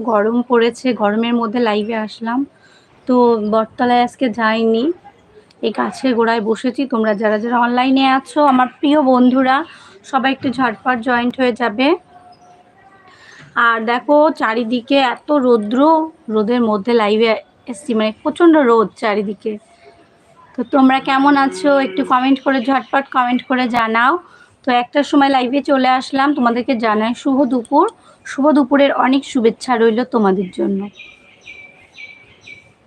গরম পড়েছে, গরমের মধ্যে লাইভে আসলাম। তো বটতলায় আজকে যাইনি, এই গাছের গোড়ায় বসেছি। তোমরা যারা যারা অনলাইনে আছো, আমার প্রিয় বন্ধুরা, সবাই একটু ঝটপট জয়েন্ট হয়ে যাবে। আর দেখো, চারিদিকে এত রৌদ্র, রোদের মধ্যে লাইভে এসছি মানে প্রচণ্ড রোদ চারিদিকে। তো তোমরা কেমন আছো? একটু কমেন্ট করে ঝটপট কমেন্ট করে জানাও। তো একটা সময় লাইভে চলে আসলাম। তোমাদেরকে জানাই শুভ দুপুর। শুভ দুপুরের অনেক শুভেচ্ছা রইল তোমাদের জন্য।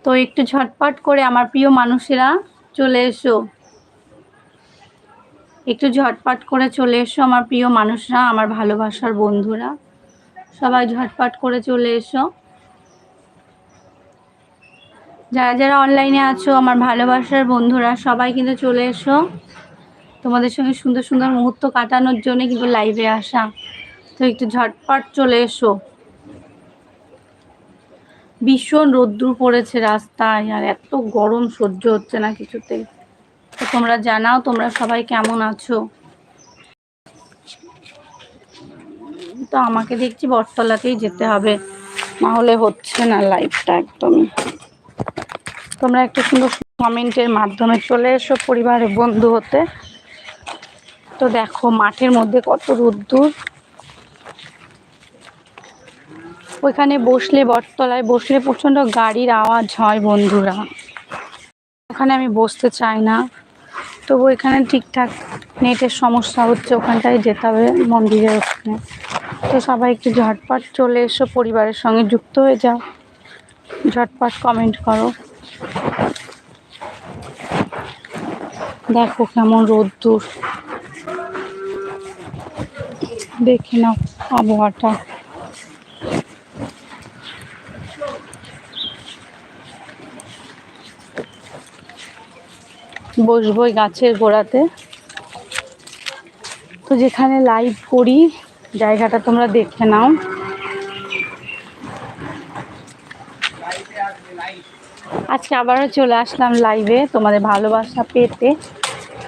তো একটু ঝটপট করে আমার প্রিয় মানুষেরা চলে এসো। একটু ঝটপট করে চলে এসো আমার প্রিয় মানুষরা, আমার ভালোবাসার বন্ধুরা। সবাই ঝটপট করে চলে এসো। যারা যারা অনলাইনে আছো, আমার ভালোবাসার বন্ধুরা, সবাই কিন্তু চলে এসো। তোমাদের সঙ্গে সুন্দর সুন্দর মুহূর্ত কাটানোর জন্য কিন্তু লাইভে আসা। তো একটু ঝটপট চলে এসো। ভীষণ রোদ্দুর পড়েছে রাস্তায়, আর এত গরম সহ্য হচ্ছে না কিছুতেই। তো তোমরা জানাও, তোমরা সবাই কেমন আছো? তো আমাকে দেখছি বটতলাতেই যেতে হবে। না হলে হচ্ছে না লাইফটা একদমই। তোমরা একটা সুন্দর কমেন্টের মাধ্যমে চলে এসো পরিবারের বন্ধু হতে। তো দেখো মাঠের মধ্যে কত রোদ্দুর। ওইখানে বসলে বটতলায় বসলে প্রচণ্ড গাড়ির আওয়াজ হয় বন্ধুরা। ওখানে আমি বসতে চাই না। তবু এখানে ঠিকঠাক নেটের সমস্যা হচ্ছে, ওখানটায় যেতে হবে মন্দিরের ওখানে। তো সবাই একটু ঝটপট চলে এসো, পরিবারের সঙ্গে যুক্ত হয়ে যাও। ঝটপট কমেন্ট করো। দেখো কেমন রোদ্দুর। দেখে নাও আবহাওয়াটা। বসবো গাছের গোড়াতে। তো যেখানে লাইভ করি, জায়গাটা তোমরা দেখে নাও। আজকে আবারও চলে আসলাম লাইভে তোমাদের ভালোবাসা পেতে।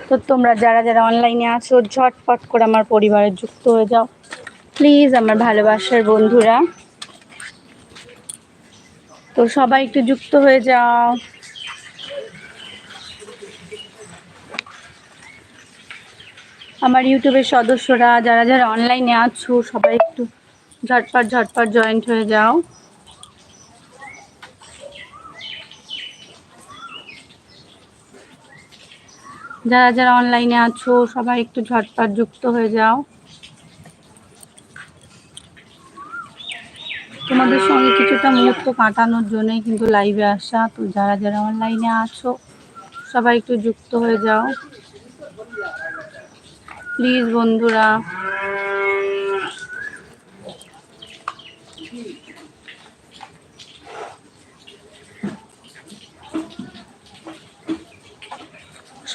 তো তোমরা যারা যারা অনলাইনে আছো, ঝটপট করে আমার পরিবারে যুক্ত হয়ে যাও। প্লিজ আমার ভালোবাসার বন্ধুরা। তো সবাই একটু যুক্ত হয়ে যাও। আমার ইউটিউবের সদস্যরা, যারা যারা অনলাইনে আছো, সবাই একটু ঝটপট ঝটপট জয়েন্ট হয়ে যাও। যারা যারা অনলাইনে আছো, সবাই একটু ঝটপট যুক্ত হয়ে যাও। তোমাদের সঙ্গে কিছুটা মুহূর্ত কাটানোর জন্যই কিন্তু লাইভে আসা। তো যারা যারা অনলাইনে আছো, সবাই একটু যুক্ত হয়ে যাও। প্লিজ বন্ধুরা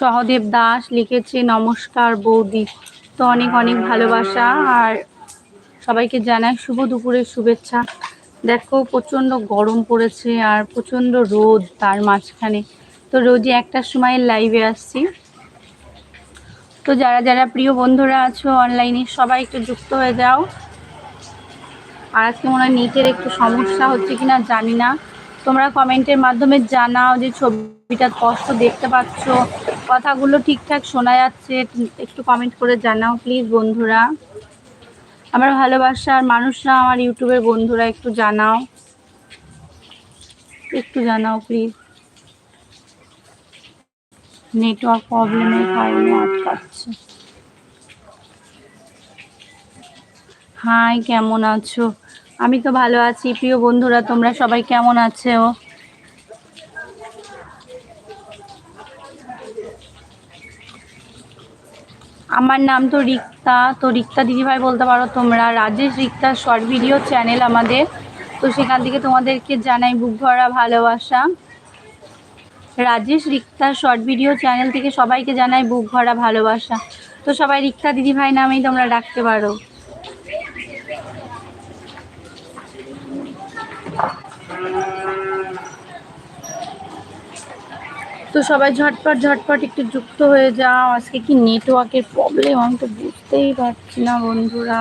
সহদেব দাস লিখেছে, নমস্কার বৌদি। তো অনেক অনেক ভালোবাসা আর সবাইকে জানাই শুভ দুপুরের শুভেচ্ছা। দেখো, প্রচণ্ড গরম পড়েছে আর প্রচণ্ড রোদ তার মাঝখানে। তো রোজই একটা সময় লাইভে আসছি। তো যারা যারা প্রিয় বন্ধুরা আছো অনলাইনে সবাই একটু যুক্ত হয়ে যাও। আর আজকে মনে হয় নিটের একটু সমস্যা হচ্ছে কিনা জানি না। তোমরা কমেন্টের মাধ্যমে জানাও যে ছবিটা স্পষ্ট দেখতে পাচ্ছ। কথাগুলো ঠিকঠাক শোনা যাচ্ছে। একটু কমেন্ট করে জানাও প্লিজ বন্ধুরা। আমার ভালোবাসার মানুষরা, আমার ইউটিউবের বন্ধুরা একটু জানাও। একটু জানাও প্লিজ নেটওয়ার্ক প্রবলেমের কারণে আটকাচ্ছে। হাই কেমন আছো? আমি তো ভালো আছি। প্রিয় বন্ধুরা, তোমরা সবাই কেমন আছো? আমার নাম তো রিক্তা। তো রিক্তা দিদিভাই বলতে পারো তোমরা। Rajesh Rikta short video channel আমাদের। তো সেখান থেকে তোমাদেরকে জানাই বুক ভরা ভালোবাসা। Rajesh Rikta short video channel থেকে সবাইকে জানাই বুক ভরা ভালোবাসা। তো সবাই রিক্তা দিদিভাই নামেই তোমরা ডাকতে পারো। তো সবাই ঝটপট ঝটপট একটু যুক্ত হয়ে যাও। আজকে কি নেটওয়ার্কের প্রবলেম আমি তো বুঝতেই পারছি না বন্ধুরা।